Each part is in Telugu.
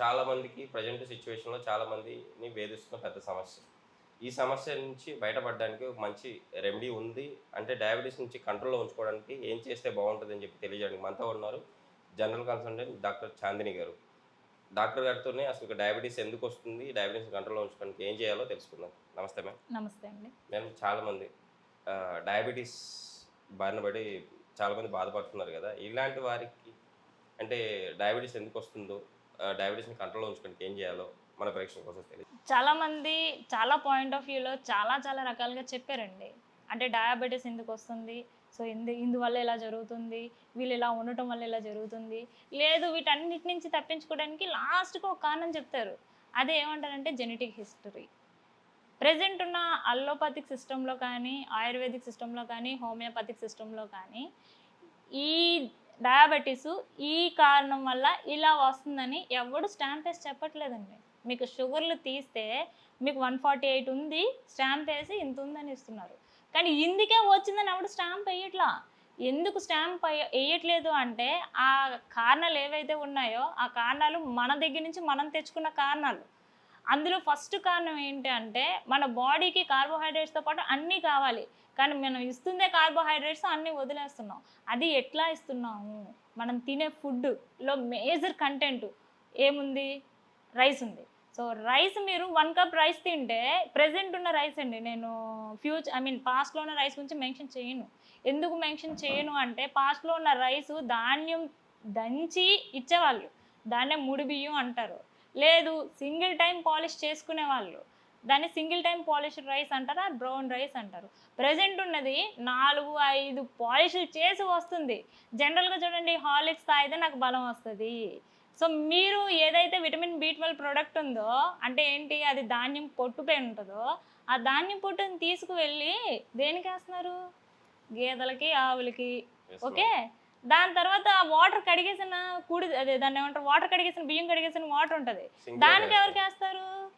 చాలా మందికి ప్రజెంట్ సిచ్యువేషన్లో చాలా మందిని వేధిస్తున్న పెద్ద సమస్య. ఈ సమస్య నుంచి బయటపడడానికి ఒక మంచి రెమెడీ ఉంది. అంటే డయాబెటీస్ నుంచి కంట్రోల్లో ఉంచుకోవడానికి ఏం చేస్తే బాగుంటుంది అని చెప్పి తెలియజేయడానికి మనతో ఉన్నారు. జనరల్ కన్సల్టెంట్ డాక్టర్ చాందిని గారు. డాక్టర్ గారితోనే అసలు డయాబెటీస్ ఎందుకు వస్తుంది? డయాబెటీస్ కంట్రోల్లో ఉంచుకోవడానికి ఏం చేయాలో తెలుసుకుందాం. నమస్తే మ్యామ్ నమస్తే అండి. మేము చాలామంది డయాబెటీస్ బారిన పడి చాలామంది బాధపడుతున్నారు కదా. ఇలాంటి వారికి అంటే డయాబెటీస్ ఎందుకు వస్తుందో డయాబెటీస్ని కంట్రోల్లో ఉంచుకోవడానికి ఏం చేయాలో మన ప్రేక్షకుల కోసం తెలియదు. చాలా మంది చాలా పాయింట్ ఆఫ్ వ్యూలో చాలా చాలా రకాలుగా చెప్పారండి. అంటే డయాబెటీస్ ఎందుకు వస్తుంది? సో ఇందు ఇందువల్ల ఇలా జరుగుతుంది? వీళ్ళు ఇలా ఉండటం వల్ల ఇలా జరుగుతుంది? లేదు వీటన్నిటి నుంచి తప్పించుకోవడానికి లాస్ట్కి ఒక కారణం చెప్తారు. అదే ఏమంటారంటే జెనెటిక్ హిస్టరీ ప్రజెంట్ ఉన్న అల్లోపతిక్ సిస్టంలో కానీ ఆయుర్వేదిక్ సిస్టంలో కానీ హోమియోపతిక్ సిస్టంలో కానీ ఈ డయాబెటీస్ ఈ కారణం వల్ల ఇలా వస్తుందని ఎవడు స్టాంప్ వేసి చెప్పట్లేదండి. మీకు షుగర్లు తీస్తే మీకు వన్ ఫార్టీ ఎయిట్ ఉంది స్టాంప్ వేసి ఇంత ఉందని ఇస్తున్నారు. కానీ ఇందుకే వచ్చిందని ఎవడు స్టాంప్ వేయట్లా? ఎందుకు స్టాంప్ వేయట్లేదు అంటే ఆ కారణాలు ఏవైతే ఉన్నాయో ఆ కారణాలు మన దగ్గర నుంచి మనం తెచ్చుకున్న కారణాలు. అందులో ఫస్ట్ కారణం ఏంటి అంటే మన బాడీకి కార్బోహైడ్రేట్స్తో పాటు అన్నీ కావాలి. కానీ మనం ఇస్తుందే కార్బోహైడ్రేట్స్ అన్నీ వదిలేస్తున్నాం. అది ఎట్లా ఇస్తున్నాము? మనం తినే ఫుడ్లో మేజర్ కంటెంట్ ఏముంది? రైస్ ఉంది. సో రైస్ మీరు వన్ కప్ రైస్ తింటే ప్రెసెంట్ ఉన్న రైస్ అండి నేను ఫ్యూచర్ ఐ మీన్ పాస్ట్లో ఉన్న రైస్ గురించి మెన్షన్ చేయను. ఎందుకు మెన్షన్ చేయను అంటే పాస్ట్లో ఉన్న రైస్ ధాన్యం దంచి ఇచ్చేవాళ్ళు. దాన్నే ముడి బియ్యం అంటారు. లేదు సింగిల్ టైం పాలిష్ చేసుకునే వాళ్ళు దాన్ని సింగిల్ టైం పాలిష్ రైస్ అంటారు? బ్రౌన్ రైస్ అంటారు. ప్రజెంట్ ఉన్నది నాలుగు ఐదు పాలిష్లు చేసి వస్తుంది. జనరల్గా చూడండి హార్లిక్స్ తాగితే నాకు బలం వస్తుంది. సో మీరు ఏదైతే విటమిన్ బి ట్వెల్వ్ ప్రోడక్ట్ ఉందో అంటే ఏంటి అది ధాన్యం పొట్టుపై ఉంటుందో ఆ ధాన్యం పొట్టుని తీసుకువెళ్ళి దేనికి వేస్తున్నారు? గేదెలకి ఆవులకి. ఓకే? దాని తర్వాత వాటర్ కడిగేసిన కూడి అదే దాన్ని ఏమంటారు? వాటర్ కడిగేసిన బియ్యం కడిగేసిన వాటర్ ఉంటుంది. దానికి. ఎవరికి వేస్తారు?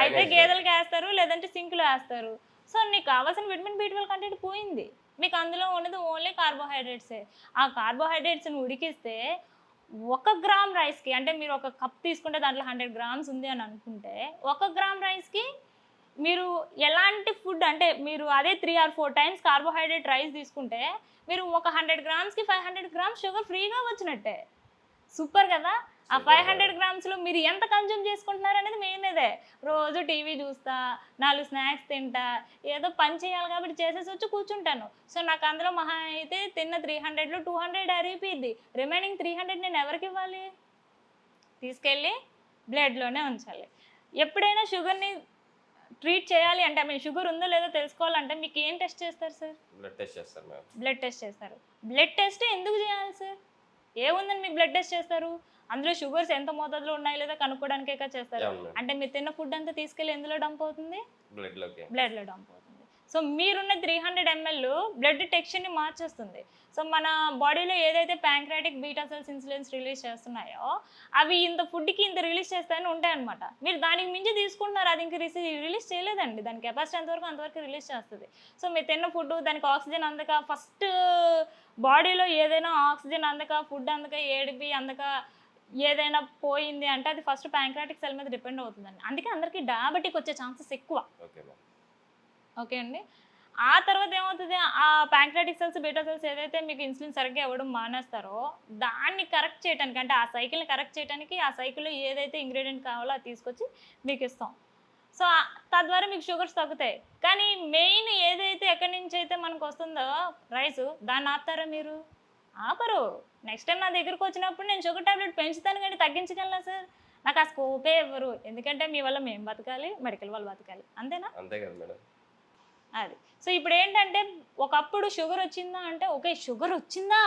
అయితే గేదెలకి వేస్తారు లేదంటే సింక్లో వేస్తారు సో నీకు కావాల్సిన విటమిన్ బి ట్వెల్వ్ కంటెంట్ పోయింది. మీకు అందులో ఉన్నది ఓన్లీ కార్బోహైడ్రేట్సే ఆ కార్బోహైడ్రేట్స్ని ఉడికిస్తే ఒక గ్రామ్ రైస్కి అంటే మీరు ఒక కప్ తీసుకుంటే దాంట్లో హండ్రెడ్ గ్రామ్స్ ఉంది అని అనుకుంటే ఒక గ్రామ్ రైస్కి మీరు ఎలాంటి ఫుడ్ అంటే మీరు అదే three or four times carbohydrate rice తీసుకుంటే మీరు ఒక హండ్రెడ్ గ్రామ్స్కి ఫైవ్ హండ్రెడ్ గ్రామ్స్ షుగర్ ఫ్రీగా వచ్చినట్టే. సూపర్ కదా? ఆ ఫైవ్. హండ్రెడ్ గ్రామ్స్లో మీరు ఎంత కన్జ్యూమ్ చేసుకుంటున్నారు అనేది మెయిన్ రోజు టీవీ చూస్తా నాలుగు స్నాక్స్ తింటా ఏదో పని చేయాలి కాబట్టి చేసేసి వచ్చి కూర్చుంటాను. సో నాకు అందులో మహా అయితే తిన్న త్రీ హండ్రెడ్లో టూ హండ్రెడ్ అరిగిపోయింది. రిమైనింగ్ త్రీ హండ్రెడ్ నేను ఎవరికి ఇవ్వాలి? తీసుకెళ్ళి బ్లడ్లోనే ఉంచాలి. ఎప్పుడైనా షుగర్ని ట్రీట్ చేయాలి అంటే మీన్ షుగర్ ఉందో లేదో తెలుసుకోవాలంటే మీకు ఏం టెస్ట్ చేస్తారు సార్ బ్లడ్ టెస్ట్ చేస్తారు మ్యామ్ బ్లడ్ టెస్ట్ చేస్తారు. బ్లడ్ టెస్ట్ ఎందుకు చేయాలి సార్ ఏముందని మీకు బ్లడ్ టెస్ట్ చేస్తారు? అందులో షుగర్స్ ఎంత మోతాదులో ఉన్నాయి లేదా కనుక్కోవడానికే చేస్తారు? అంటే మీరు తిన్న ఫుడ్ అంతా తీసుకెళ్ళి ఎందులో డంప్ అవుతుంది? బ్లడ్లోకి బ్లడ్లో డంప్ అవుతుంది. సో మీరున్న త్రీ హండ్రెడ్ ఎంఎల్ బ్లడ్ టెక్స్చర్ని మార్చేస్తుంది. సో మన బాడీలో ఏదైతే pancreatic beta cells insulins release చేస్తున్నాయో అవి ఇంత ఫుడ్కి ఇంత రిలీజ్ చేస్తాయని ఉంటాయన్నమాట. మీరు దానికి మించి తీసుకుంటున్నారు అది ఇంక రిలీజ్ చేయలేదండి. దాని కెపాసిటీ అంతవరకు అంతవరకు రిలీజ్ చేస్తుంది. సో మీరు తిన్న ఫుడ్ దానికి ఆక్సిజన్ అందక ఫస్ట్ బాడీలో ఏదైనా ఆక్సిజన్ అందక ఫుడ్ అందక ఏడిపి అందక ఏదైనా పోయింది అంటే అది ఫస్ట్ ప్యాంక్రాటిక్ సెల్ మీద డిపెండ్ అవుతుందండి. అందుకే అందరికీ డయాబెటిక్ వచ్చే ఛాన్సెస్ ఎక్కువ. ఓకే అండి. ఆ తర్వాత ఏమవుతుంది? ఆ ప్యాంక్రాటిక్ సెల్స్ బీటా సెల్స్ ఏదైతే మీకు ఇన్సులిన్ సరిగ్గా ఇవ్వడం మానేస్తారో దాన్ని కరెక్ట్ చేయడానికి అంటే ఆ సైకిల్ని కరెక్ట్ చేయడానికి ఆ సైకిల్లో ఏదైతే ఇంగ్రీడియంట్ కావాలో అది తీసుకొచ్చి మీకు ఇస్తాం. సో తద్వారా మీకు షుగర్స్ తగ్గుతాయి. కానీ మెయిన్ ఏదైతే ఎక్కడి నుంచి అయితే మనకు వస్తుందో రైస్ దాన్ని ఆపుతారా మీరు? ఆపరు. నెక్స్ట్ టైం నా దగ్గరకు వచ్చినప్పుడు నేను షుగర్ టాబ్లెట్ పెంచుతాను కానీ తగ్గించగలనా సార్? నాకు ఆ స్కోపే ఇవ్వరు. ఎందుకంటే మీ వల్ల మేము బతకాలి మెడికల్ వాళ్ళు బతకాలి. అంతేనా? అంతే కదా మేడం. అది. సో ఇప్పుడు ఏంటంటే ఒకప్పుడు షుగర్ వచ్చిందా అంటే ఓకే షుగర్ వచ్చిందా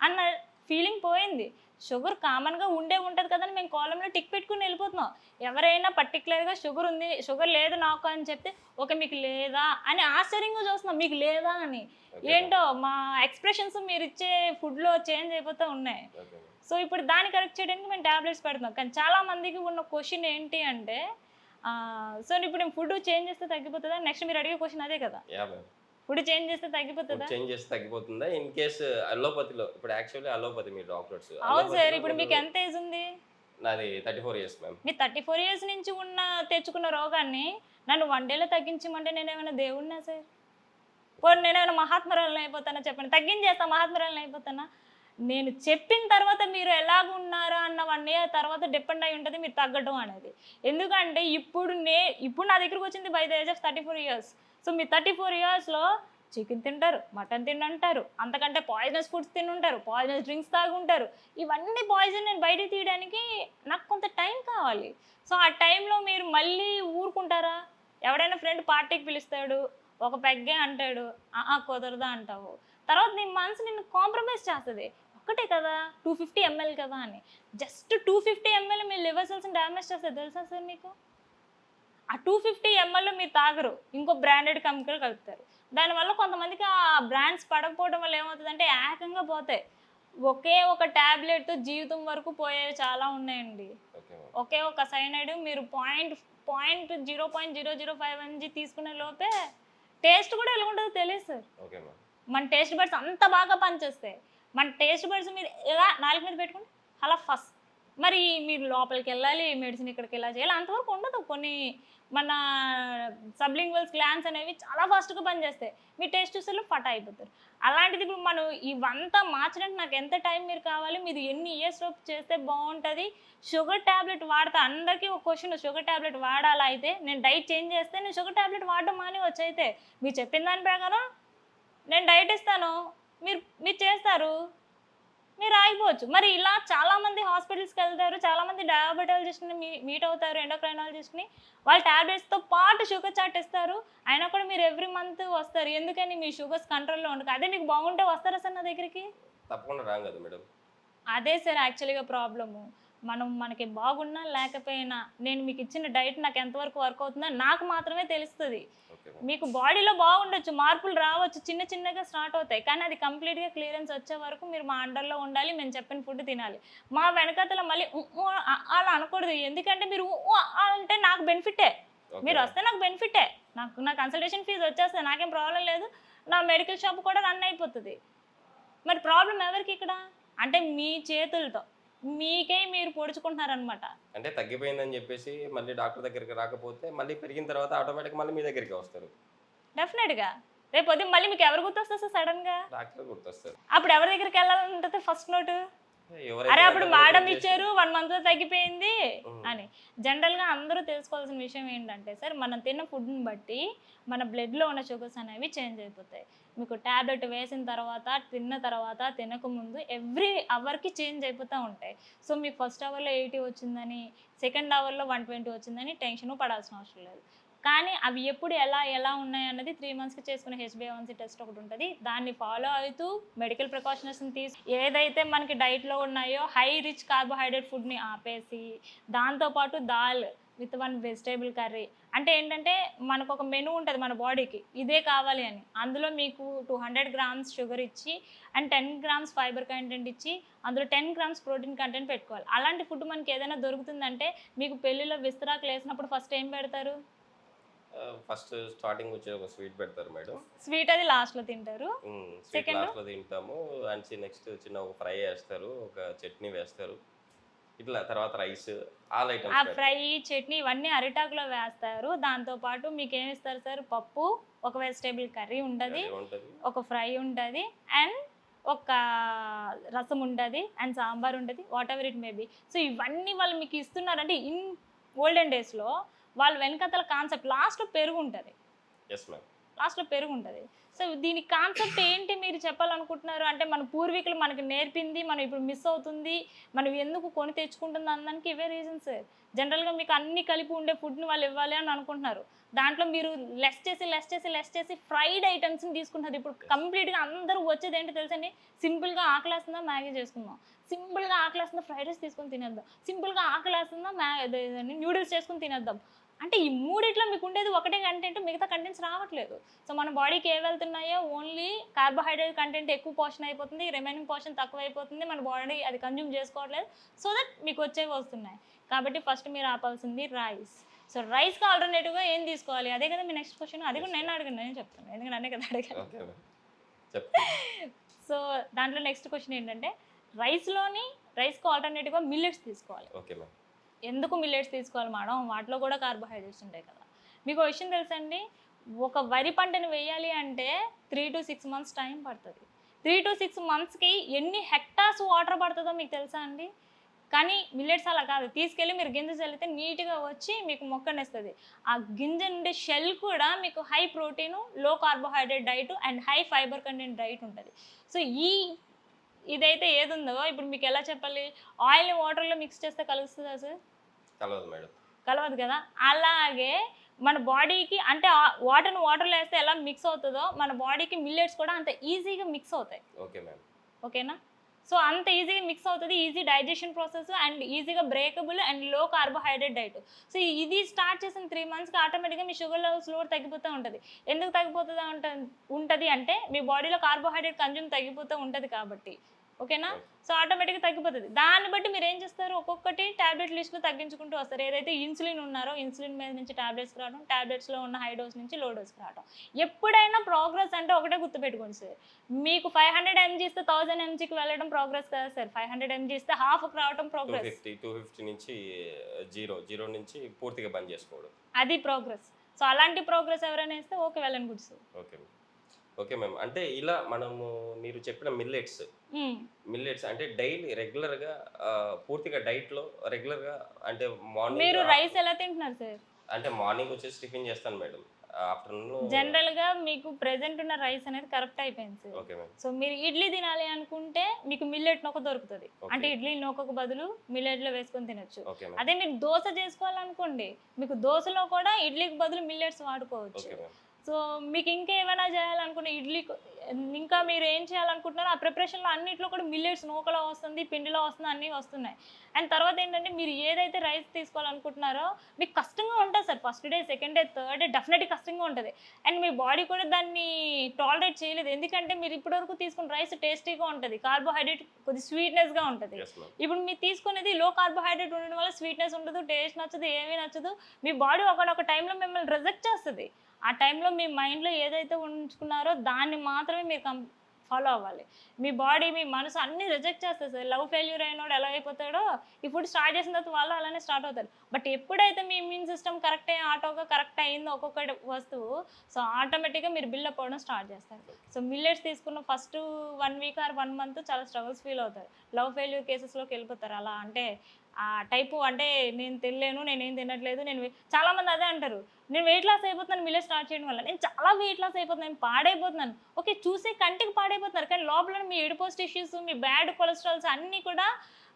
అన్న ఫీలింగ్ పోయింది. షుగర్ కామన్గా ఉండే ఉంటుంది కదని మేము కాలంలో టిక్ పెట్టుకుని వెళ్ళిపోతున్నాం. ఎవరైనా పర్టికులర్గా షుగర్ ఉంది షుగర్ లేదు నాకు అని చెప్తే ఓకే మీకు లేదా అని ఆశ్చర్యంగా చూస్తున్నాం. మీకు లేదా అని. ఏంటో మా ఎక్స్ప్రెషన్స్ మీరు ఇచ్చే ఫుడ్లో చేంజ్ అయిపోతూ ఉన్నాయి. సో ఇప్పుడు దాన్ని కరెక్ట్ చేయడానికి మేము టాబ్లెట్స్ పెడుతున్నాం. కానీ చాలా మందికి ఉన్న క్వశ్చన్ ఏంటి అంటే సో ఇప్పుడు నేను ఫుడ్ చేంజ్ చేస్తే తగ్గిపోతుందా? నెక్స్ట్ మీరు అడిగే క్వశ్చన్ అదే కదా. ఫుడ్ చేంజ్ చేస్తే తగ్గిపోతుందా? చేంజ్ చేస్తే తగ్గిపోతుందా? ఇన్ కేస్ అలోపతిలో ఇప్పుడు యాక్చువల్లీ అలోపతి మీ డాక్టర్స్. అవును సార్ ఇప్పుడు మీకు ఎంత ఏజ్ ఉంది? నాది థర్టీ ఫోర్ ఇయర్స్ మ్యామ్. మీ థర్టీ ఫోర్ ఇయర్స్ నుంచి ఉన్న తెచ్చుకున్న రోగాన్ని నన్ను వన్ డేలో తగ్గించమంటే నేను ఏమైనా దేవుడినా సార్? పోనీ నేను ఏమైనా మహాత్మరాలను అయిపోతానా చెప్పండి? తగ్గించేస్తా మహాత్మరాలను అయిపోతానా? నేను చెప్పిన తర్వాత మీరు ఎలాగ ఉన్నారా అన్న వన్ ఇయర్ తర్వాత డిపెండ్ అయి ఉంటుంది మీరు తగ్గడం అనేది. ఎందుకంటే ఇప్పుడు నే ఇప్పుడు నా దగ్గరకు వచ్చింది by the age of thirty four years so me thirty four ఇయర్స్లో చికెన్ తింటారు మటన్ తింటారు అంతకంటే పాయిజనస్ ఫుడ్స్ తినుంటారు పాయిజనస్ డ్రింక్స్ తాగుంటారు. ఇవన్నీ పాయిజన్ నేను బయట తీయడానికి నాకు కొంత టైం కావాలి. సో ఆ టైంలో మీరు మళ్ళీ ఊరుకుంటారా? ఎవడైనా ఫ్రెండ్ పార్టీకి పిలుస్తాడు ఒక పెగ్గే అంటాడు ఆ, కుదరదా అంటావు. తర్వాత నీ మనసు నిన్ను కాంప్రమైజ్ చేస్తుంది. ఒక్కటే కదా? టూ ఫిఫ్టీ ఎంఎల్ కదా అని. జస్ట్ టూ ఫిఫ్టీ ఎంఎల్ మీ లివర్ సెల్స్ని డ్యామేజ్ చేస్తుంది తెలుసా సార్ మీకు? ఆ టూ ఫిఫ్టీ ఎంఎల్ మీరు తాగరు ఇంకో బ్రాండెడ్ కెమికల్ కలుపుతారు. దానివల్ల కొంతమందికి ఆ బ్రాండ్స్ పడకపోవడం వల్ల ఏమవుతుందంటే ఏకంగా పోతాయి. ఒకే ఒక టాబ్లెట్తో జీవితం వరకు పోయేవి చాలా ఉన్నాయండి. ఒకే ఒక సైనైడ్ మీరు point point zero point zero zero five MG తీసుకునే లోపే టేస్ట్ కూడా ఎలా ఉంటుందో తెలియదు సార్. మన టేస్ట్ బడ్స్ అంత బాగా పనిచేస్తాయి. మన టేస్ట్ బర్డ్స్ మీరు ఎలా నాలుగు మీద పెట్టుకుంటే అలా ఫస్ట్ మరి మీరు లోపలికి వెళ్ళాలి మెడిసిన్ ఇక్కడికి ఎలా చేయాలి అంతవరకు ఉండదు. కొన్ని మన సబ్లింగ్వల్స్ గ్లాన్స్ అనేవి చాలా ఫాస్ట్గా పనిచేస్తాయి. మీ టేస్ట్ చూసేలో ఫట అయిపోతారు. అలాంటిది ఇప్పుడు మనం ఇవంతా మార్చడానికి నాకు ఎంత టైం మీరు కావాలి మీరు ఎన్ని ఇయర్స్ లోపు చేస్తే బాగుంటుంది? షుగర్ ట్యాబ్లెట్ వాడతా. అందరికీ ఒక క్వశ్చన్ షుగర్ ట్యాబ్లెట్ వాడాలా అయితే నేను డైట్ చేంజ్ చేస్తే నేను షుగర్ ట్యాబ్లెట్ వాడడం మాని వచ్చైతే మీరు చెప్పిన దాని ప్రకారం నేను డైట్ ఇస్తాను. మీరు మీరు చేస్తారు. మీరు ఆగిపోవచ్చు. మరి ఇలా చాలామంది హాస్పిటల్స్కి వెళ్తారు చాలామంది డయాబెటాలజిస్ట్ని మీ మీట్ అవుతారు ఎండోక్రైనాలజిస్ట్ని వాళ్ళు ట్యాబ్లెట్స్తో పాటు షుగర్ చాట్ ఇస్తారు. అయినా కూడా మీరు ఎవ్రీ మంత్ వస్తారు. ఎందుకని? మీ షుగర్స్ కంట్రోల్లో ఉండదు అదే మీకు బాగుంటే వస్తారా సార్ నా దగ్గరికి? తప్పకుండా రాంగ్ కదా మేడం. అదే సార్ యాక్చువల్గా ప్రాబ్లము మనం మనకి బాగున్నా లేకపోయినా నేను మీకు ఇచ్చిన డైట్ నాకు ఎంతవరకు వర్క్ అవుతుందో నాకు మాత్రమే తెలుస్తుంది. మీకు బాడీలో బాగుండొచ్చు మార్పులు రావచ్చు చిన్న చిన్నగా స్టార్ట్ అవుతాయి. కానీ అది కంప్లీట్గా క్లియరెన్స్ వచ్చే వరకు మీరు మా అండర్లో ఉండాలి మేము చెప్పిన ఫుడ్ తినాలి. మా వెనకతల మళ్ళీ అలా అనకూడదు. ఎందుకంటే మీరు అంటే నాకు బెనిఫిటే మీరు వస్తే నాకు బెనిఫిటే నాకు నా కన్సల్టేషన్ ఫీజు వచ్చేస్తే నాకేం ప్రాబ్లం లేదు. నా మెడికల్ షాప్ కూడా రన్ అయిపోతుంది. మరి ప్రాబ్లం ఎవరికి ఇక్కడ? అంటే మీ చేతులతో. మీకే మీరు పొడుచుకుంటున్నారనమాట అంటే తగ్గిపోయిందని చెప్పేసి మళ్ళీ డాక్టర్ దగ్గరికి రాకపోతే మళ్ళీ పెరిగిన తర్వాత ఆటోమేటిక్ మళ్ళీ మీ దగ్గరికి వస్తారు. డెఫినెట్గా. రేపు పొద్దున్న మళ్ళీ మీకు ఎవరు గుర్తొస్తారు సార్ సడన్గా? డాక్టర్ గుర్తొస్తారు. అప్పుడు ఎవరి దగ్గరికి వెళ్ళాలని ఉంటుంది ఫస్ట్ నోటు? అరే అప్పుడు మేడం ఇచ్చారు వన్ మంత్లో తగ్గిపోయింది. అని. జనరల్గా అందరూ తెలుసుకోవాల్సిన విషయం ఏంటంటే సార్ మనం తిన్న ఫుడ్ని బట్టి మన బ్లడ్లో ఉన్న షుగర్స్ అనేవి చేంజ్ అయిపోతాయి. మీకు టాబ్లెట్ వేసిన తర్వాత తిన్న తర్వాత తినకముందు ఎవ్రీ అవర్కి చేంజ్ అయిపోతూ ఉంటాయి. సో మీకు ఫస్ట్ అవర్లో ఎయిటీ వచ్చిందని సెకండ్ అవర్లో వన్ ట్వంటీ వచ్చిందని టెన్షన్ పడాల్సిన అవసరం లేదు. కానీ అవి ఎప్పుడు ఎలా ఎలా ఉన్నాయి అన్నది త్రీ మంత్స్కి చేసుకునే హెచ్బిఏవన్సీ టెస్ట్ ఒకటి ఉంటుంది. దాన్ని ఫాలో అవుతూ మెడికల్ ప్రికాషన్స్ని తీసు ఏదైతే మనకి డైట్లో ఉన్నాయో హై రిచ్ కార్బోహైడ్రేట్ ఫుడ్ని ఆపేసి దాంతోపాటు dal with one vegetable curry. అంటే ఏంటంటే మనకు ఒక మెనూ ఉంటుంది మన బాడీకి. ఇదే కావాలి అని. అందులో మీకు టూ హండ్రెడ్ గ్రామ్స్ షుగర్ ఇచ్చి and ten grams fibre content ఇచ్చి అందులో టెన్ గ్రామ్స్ ప్రోటీన్ కంటెంట్ పెట్టుకోవాలి. అలాంటి ఫుడ్ మనకి ఏదైనా దొరుకుతుందంటే మీకు పెళ్ళిలో విస్తరాకులు వేసినప్పుడు ఫస్ట్ ఏం పెడతారు? ఫస్ట్ స్టార్టింగ్ వచ్చి ఒక స్వీట్ పెడతారు మేడం. స్వీట్ అది లాస్ట్లో తింటారు. Sweet Second? లాస్ట్లో తింటాము. అండ్ నెక్స్ట్ చిన్న ఒక ఫ్రై వేస్తారు. ఒక చట్నీ వేస్తారు. ఇట్లా తర్వాత రైస్. ఆ ఫ్రై చట్నీ ఇవన్నీ అరిటాకులో వేస్తారు. దాంతోపాటు మీకు ఏమి ఇస్తారు సార్? పప్పు ఒక వెజిటేబుల్ కర్రీ ఉంటుంది ఉంటుంది. ఒక ఫ్రై ఉంటుంది అండ్ ఒక రసం ఉంటుంది అండ్ సాంబార్ ఉంటుంది whatever it may be so ఇవన్నీ వాళ్ళు మీకు ఇస్తున్నారంటే ఇన్ ఓల్డెన్ డేస్లో వాళ్ళ వెనకతల కాన్సెప్ట్ లాస్ట్లో పెరుగు ఉంటుంది. ఎస్ మ్యామ్ లాస్ట్లో పెరుగు ఉంటుంది సో దీని కాన్సెప్ట్ ఏంటి మీరు చెప్పాలనుకుంటున్నారు? అంటే మన పూర్వీకులు మనకి నేర్పింది మనం ఇప్పుడు మిస్ అవుతుంది మనం ఎందుకు కొని తెచ్చుకుంటుంది అనడానికి ఇవే రీజన్స్ జనరల్గా మీకు అన్ని కలిపి ఉండే ఫుడ్ని వాళ్ళు ఇవ్వాలి అని అనుకుంటున్నారు. దాంట్లో మీరు లెస్ చేసి లెస్ చేసి లెస్ చేసి ఫ్రైడ్ ఐటమ్స్ని తీసుకుంటారు ఇప్పుడు కంప్లీట్గా అందరూ వచ్చేది ఏంటి తెలుసండి సింపుల్గా ఆకలేస్తుందా మ్యాగీ చేసుకుందాం. సింపుల్గా ఆకలేస్తుందా ఫ్రైడ్ రైస్ తీసుకొని తినేద్దాం. సింపుల్గా ఆకలేస్తుందా మ్యా న్యూడిల్స్ చేసుకొని తినేద్దాం. అంటే ఈ మూడిట్లో మీకు ఉండేది ఒకటే కంటెంట్ మిగతా కంటెంట్స్ రావట్లేదు. సో మన బాడీకి ఏ వెళ్తున్నాయో ఓన్లీ కార్బోహైడ్రేట్ కంటెంట్ ఎక్కువ పోర్షన్ అయిపోతుంది రిమైనింగ్ పోర్షన్ తక్కువ అయిపోతుంది మన బాడీ అది కన్జ్యూమ్ చేసుకోవట్లేదు. సో దట్ మీకు వచ్చేవి వస్తున్నాయి. కాబట్టి ఫస్ట్ మీరు ఆపాల్సింది రైస్ సో రైస్కి ఆల్టర్నేటివ్గా ఏం తీసుకోవాలి? అదే కదా మీ నెక్స్ట్ క్వశ్చన్ అది కూడా నేను అడిగాను నేను చెప్తాను. ఎందుకంటే అనే కదా అడిగాను సో దాంట్లో నెక్స్ట్ క్వశ్చన్ ఏంటంటే రైస్లోని రైస్కి ఆల్టర్నేటివ్గా మిల్లెట్స్ తీసుకోవాలి. ఓకే మ్యామ్ ఎందుకు మిల్లెట్స్ తీసుకోవాలి మేడం? వాటిలో కూడా కార్బోహైడ్రేట్స్ ఉంటాయి కదా. మీకు ఒక విషయం తెలుసండి? ఒక వరి పంటను వేయాలి అంటే three to six months time పడుతుంది. త్రీ టు సిక్స్ మంత్స్కి ఎన్ని హెక్టార్స్ వాటర్ పడుతుందో మీకు తెలుసా అండి? కానీ మిల్లెట్స్ అలా కాదు. తీసుకెళ్ళి మీరు గింజ చల్లితే నీట్గా వచ్చి మీకు మొక్కనేస్తుంది. ఆ గింజ నుండి షెల్ కూడా మీకు high protein low carbohydrate diet and high fibre content diet ఉంటుంది. సో ఈ ఇదైతే ఏది ఉందో ఇప్పుడు మీకు ఎలా చెప్పాలి? ఆయిల్ వాటర్లో మిక్స్ చేస్తే కలుస్తుందా సార్? కలవదు మేడం. కలవదు కదా? అలాగే మన బాడీకి అంటే వాటర్ని వాటర్లో వేస్తే ఎలా మిక్స్ అవుతుందో మన బాడీకి మిల్లెట్స్ కూడా అంత ఈజీగా మిక్స్ అవుతాయి. ఓకే మ్యామ్ ఓకేనా? సో అంత ఈజీగా మిక్స్ అవుతుంది ఈజీ డైజెషన్ ప్రాసెస్ అండ్ ఈజీగా బ్రేకబుల్ అండ్లో కార్బోహైడ్రేట్ డైట్ సో ఇది స్టార్ట్ చేసిన త్రీ మంత్స్కి ఆటోమేటిక్గా మీ షుగర్ లెవెల్స్లో తగ్గిపోతూ ఉంటుంది. ఎందుకు తగ్గిపోతుందా ఉంటుంది ఉంటుంది అంటే మీ బాడీలో కార్బోహైడ్రేట్ కన్జ్యూమ్ తగ్గిపోతూ ఉంటుంది కాబట్టి. ఓకేనా? సో ఆటోమేటిక్గా తగ్గిపోతుంది. దాన్ని బట్టి మీరు ఏం చేస్తారు? ఒక్కొక్కటి టాబ్లెట్ లిస్ట్లో తగ్గించుకుంటూ వస్తారు. ఏదైతే ఇన్సులిన్ ఉన్నారో ఇన్సులిన్ మీద నుంచి టాబ్లెట్స్ రావడం టాబ్లెట్స్లో ఉన్న హై డోస్ నుంచి లో డోస్కి రావడం. ఎప్పుడైనా ప్రోగ్రెస్ అంటే ఒకటే గుర్తుపెట్టుకోండి సార్. మీకు ఫైవ్ హండ్రెడ్ ఎంజీ ఇస్తే థౌసండ్ ఎంజీకి వెళ్ళడం ప్రోగ్రెస్ కదా సార్? ఫైవ్ హండ్రెడ్ ఎంజీ ఇస్తే హాఫ్కి రావడం ప్రోగ్రెస్. ఫిఫ్టీ టూ ఫిఫ్టీ నుంచి జీరో జీరో నుంచి పూర్తిగా బంద్ చేసుకోవడం. అది ప్రోగ్రెస్. సో అలాంటి ప్రోగ్రెస్ ఎవరైనా ఇస్తే ఓకే వెళ్ళని good sir. Okay okay ma'am. అంటే ఇలా మనము మీరు చెప్పిన మిల్లెట్స్ మిల్లెట్స్ అంటే డైలీ రెగ్యులర్గా పూర్తిగా డైట్లో రెగ్యులర్గా అంటే మార్నింగ్ మీరు రైస్ ఎలా తింటున్నారు సార్ అంటే మార్నింగ్ వచ్చేసి టిఫిన్ చేస్తాను మేడం. ఆఫ్టర్నూన్ జనరల్గా మీకు ప్రెసెంట్ ఉన్న రైస్ అనేది కరెక్ట్ అయిపోయింది సార్ ఓకే మ్యామ్. సో మీరు ఇడ్లీ తినాలి అనుకుంటే మీకు మిల్లెట్ నొక్క దొరుకుతుంది. అంటే ఇడ్లీ నొక్కకు బదులు మిల్లెట్లో వేసుకొని తినొచ్చు. అదే మీరు దోశ చేసుకోవాలనుకోండి మీకు దోశలో కూడా ఇడ్లీకి బదులు మిల్లెట్స్ వాడుకోవచ్చు. సో మీకు ఇంకా ఏమైనా చేయాలనుకున్న ఇడ్లీ ఇంకా మీరు ఏం చేయాలనుకుంటున్నారో ఆ ప్రిపరేషన్లో అన్నిట్లో కూడా మిల్లెట్స్ నూకలో వస్తుంది పిండిలో వస్తుంది అన్నీ వస్తున్నాయి. అండ్ తర్వాత ఏంటంటే మీరు ఏదైతే రైస్ తీసుకోవాలనుకుంటున్నారో మీకు కష్టంగా ఉంటుంది sir. First day second day third day డెఫినెట్గా కష్టంగా ఉంటుంది. అండ్ మీ బాడీ కూడా దాన్ని టాలరేట్ చేయలేదు. ఎందుకంటే మీరు ఇప్పటివరకు తీసుకున్న రైస్ టేస్టీగా ఉంటుంది. కార్బోహైడ్రేట్ కొద్ది స్వీట్నెస్గా ఉంటుంది. ఇప్పుడు మీరు తీసుకునేది లో కార్బోహైడ్రేట్ ఉండడం వల్ల స్వీట్నెస్ ఉండదు టేస్ట్ నచ్చదు ఏమీ నచ్చదు. మీ బాడీ ఒకనొక టైంలో మిమ్మల్ని రిజెక్ట్ చేస్తుంది. ఆ టైంలో మీ మైండ్లో ఏదైతే ఉంచుకున్నారో దాన్ని మాత్రమే మీరు కం ఫాలో అవ్వాలి. మీ బాడీ మీ మనసు అన్ని రిజెక్ట్ చేస్తుంది సార్. లవ్ ఫెయిల్యూర్ అయినోడు ఎలా అయిపోతాడో ఇప్పుడు స్టార్ట్ చేసిన తర్వాత వాళ్ళు అలానే స్టార్ట్ అవుతారు. బట్ ఎప్పుడైతే మీ ఇమ్యూన్ సిస్టమ్ కరెక్ట్ అయ్యి ఆటోగా కరెక్ట్ అయిందో ఒక్కొక్కటి వస్తువు సో ఆటోమేటిక్గా మీరు బిల్డప్ అవ్వడం స్టార్ట్ చేస్తారు. సో మిల్లెట్స్ తీసుకున్న first one week or one month చాలా స్ట్రగుల్స్ ఫీల్ అవుతారు. లవ్ ఫెయిల్యూర్ కేసెస్లోకి వెళ్ళిపోతారు. అలా అంటే టైపు అంటే నేను తినలేను నేనేం తినట్లేదు నేను చాలా మంది అదే అంటారు. నేను వెయిట్ లాస్ అయిపోతున్నాను మిల్లెట్ స్టార్ట్ చేయడం వల్ల. నేను చాలా వెయిట్ లాస్ అయిపోతున్నాను నేను పాడైపోతున్నాను. ఓకే చూసే కంటికి పాడైపోతున్నారు కానీ లోపల మీ ఎడిపోస్ టిష్యూస్ మీ బ్యాడ్ కొలెస్ట్రాల్స్ అన్నీ కూడా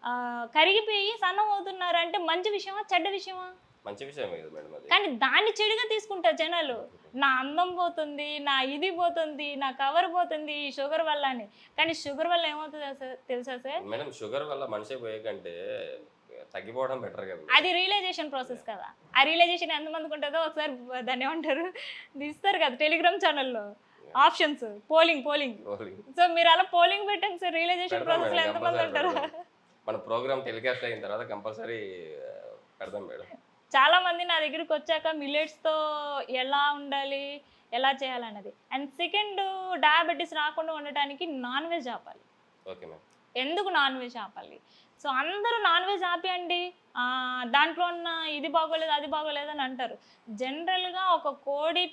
ఆ, కరిగిపోయి సన్నం అవుతున్నారు అంటే మంచి విషయమా చెడ్డ విషయమా? మంచి విషయమే కదా మేడం అది. కానీ దాన్ని చెడుగా తీసుకుంటారు జనాలు. నా అందం పోతుంది నా ఇది పోతుంది నా కవర్ పోతుంది ఈ షుగర్ వల్ల అని. కానీ షుగర్ వల్ల ఏమవుతుందో సార్ తెలుసా సార్? మేడం షుగర్ వల్ల మనిషి పోయే కంటే తగ్గిపోవడం బెటర్ కదా. అది రియలైజేషన్ ప్రాసెస్ కదా. ఆ రియలైజేషన్ ఎంతమందికి ఉంటుందో ఒకసారి దాన్ని ఏమంటారు? ఇస్తారు కదా టెలిగ్రామ్ ఛానల్లో. Options polling polling. సో మీరు అలా పోలింగ్ పెట్టండి సార్ రియలైజేషన్ పెడదాం ప్రాసెస్లో మేడం, ఎంతమంది ఉంటారు. మన ప్రోగ్రామ్ టెలికాస్ట్ అయిన తర్వాత కంపల్సరీ పెడదాం మేడం. చాలా మంది నా దగ్గరికి వచ్చాక millets తో ఎలా ఉండాలి ఎలా చేయాలన్నది. అండ్ సెకండ్ డయాబెటీస్ రాకుండా ఉండటానికి నాన్ వెజ్ ఆపాలి. ఓకే ఎందుకు నాన్ వెజ్ ఆపాలి? సో అందరూ నాన్ వెజ్ ఆపేయండి. దాంట్లో ఉన్న ఇది బాగోలేదు అది బాగోలేదు అని అంటారు. జనరల్గా ఒక కోడి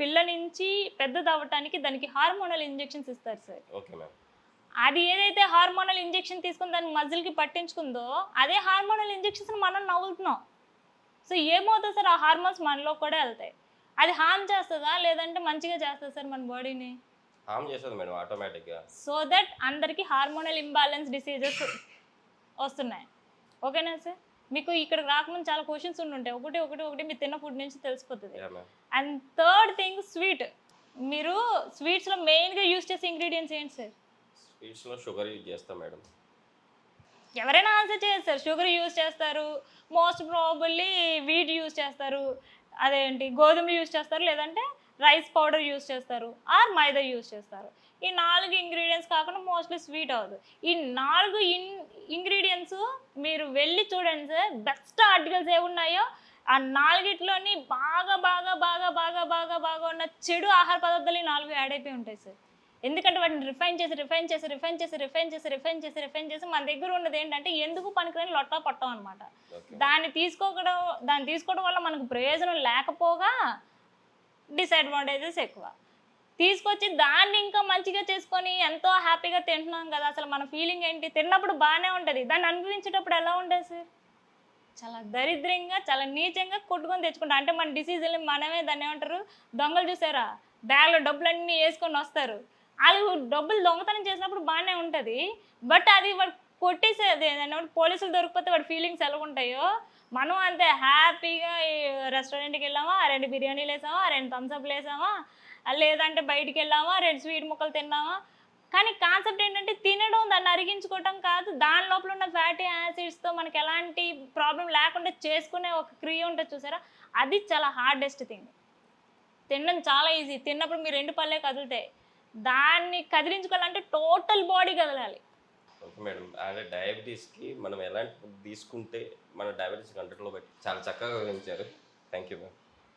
పిల్ల నుంచి పెద్దది అవ్వటానికి దానికి హార్మోనల్ ఇంజెక్షన్స్ ఇస్తారు సార్. Okay ma'am. అది ఏదైతే హార్మోనల్ ఇంజెక్షన్ తీసుకుని దాని మజిల్కి పట్టించుకుందో అదే హార్మోనల్ ఇంజెక్షన్స్ మనం నవ్వులుతున్నాం సో ఏమవుతుంది సార్? ఆ హార్మోన్స్ మనలో కూడా వెళ్తాయి. అది హార్మ్ చేస్తుందా? లేదంటే మంచిగా చేస్తుంది సార్ మన బాడీని? హామ్ చేస్తుంది మేడం ఆటోమేటిక్గా. సో దట్ అందరికీ హార్మోనల్ ఇంబ్యాలెన్స్ డిసీజెస్ వస్తున్నాయి. ఓకేనా సార్? మీకు ఇక్కడ రాకముందు చాలా క్వశ్చన్స్ ఉండుంటాయి ఒకటి ఒకటి ఒకటి మీరు తిన్న ఫుడ్ నుంచి తెలిసిపోతుంది. అండ్ థర్డ్ థింగ్ స్వీట్ మీరు స్వీట్స్లో మెయిన్గా యూస్ చేసే ఇంగ్రీడియంట్స్ ఏంటి సార్? స్వీట్స్లో షుగర్ యూజ్ చేస్తాం మేడం ఎవరైనా ఆన్సర్ సార్. షుగర్ యూస్ చేస్తారు. మోస్ట్ ప్రాబుల్లీ వీట్ యూస్ చేస్తారు. అదేంటి? గోధుమలు యూస్ చేస్తారు. లేదంటే రైస్ పౌడర్ యూస్ చేస్తారు. ఆర్ మైదా యూస్ చేస్తారు. ఈ నాలుగు ఇంగ్రీడియంట్స్ కాకుండా మోస్ట్లీ స్వీట్ అవ్వదు. ఈ నాలుగు ఇన్ ఇంగ్రీడియంట్స్ మీరు వెళ్ళి చూడండి సార్ బెస్ట్ ఆర్టికల్స్ ఏమున్నాయో ఆ నాలుగిట్లోని బాగా బాగా బాగా బాగా బాగా బాగా ఉన్న చెడు ఆహార పదార్థాలు ఈ నాలుగు యాడ్ అయిపోయి ఉంటాయి సార్. ఎందుకంటే వాటిని రిఫైన్ చేసి రిఫైన్ చేసి రిఫైన్ చేసి రిఫైన్ చేసి రిఫైన్ చేసి రిఫైన్ చేసి మన దగ్గర ఉన్నది ఏంటంటే ఎందుకు పనికిరాని లొట్టా పట్టం అనమాట దాన్ని తీసుకోవడం దాన్ని తీసుకోవడం వల్ల మనకు ప్రయోజనం లేకపోగా డిసడ్వాంటేజెస్ ఎక్కువ. తీసుకొచ్చి దాన్ని ఇంకా మంచిగా చేసుకొని ఎంతో హ్యాపీగా తింటున్నాం కదా. అసలు మన ఫీలింగ్ ఏంటి? తిన్నప్పుడు బాగానే ఉంటుంది. దాన్ని అనుభవించేటప్పుడు ఎలా ఉంటుంది సార్? చాలా దరిద్రంగా చాలా నీచంగా కొట్టుకొని తెచ్చుకుంటాం. అంటే మన డిసీజులు మనమే దాన్ని ఏమంటారు? దొంగలు చూసారా? బ్యాగ్లో డబ్బులన్నీ వేసుకొని వస్తారు. వాళ్ళు డబ్బులు దొంగతనం చేసినప్పుడు బాగానే ఉంటుంది. బట్ అది వాడు కొట్టేసేది ఏదైనా పోలీసులు దొరికిపోతే వాడి ఫీలింగ్స్ ఎలా ఉంటాయో మనం అంతే హ్యాపీగా రెస్టారెంట్కి వెళ్ళామా? ఆ రెండు బిర్యానీలు వేసామా? రెండు థమ్స్అప్లు వేసామా? లేదంటే బయటికి వెళ్ళామా రెండు స్వీట్ ముక్కలు తిన్నామా? కానీ కాన్సెప్ట్ ఏంటంటే తినడం దాన్ని అరిగించుకోవటం కాదు. దాని లోపల ఉన్న ఫ్యాటీ యాసిడ్స్తో మనకి ఎలాంటి ప్రాబ్లం లేకుండా చేసుకునే ఒక క్రియ ఉంటుంది చూసారా? అది చాలా హార్డెస్ట్ థింగ్ తినడం చాలా ఈజీ తిన్నప్పుడు మీ రెండు పళ్ళే కదులుతాయి దాన్ని కదిలించుకోవాలంటే టోటల్ బాడీ కదలాలి. Okay madam. అంటే డయాబెటీస్కి మనం ఎలాంటి ఫుడ్ తీసుకుంటే మన డయాబెటీస్ కంట్రోల్లో పెట్టి చాలా చక్కగా వివరించారు. Thank you ma'am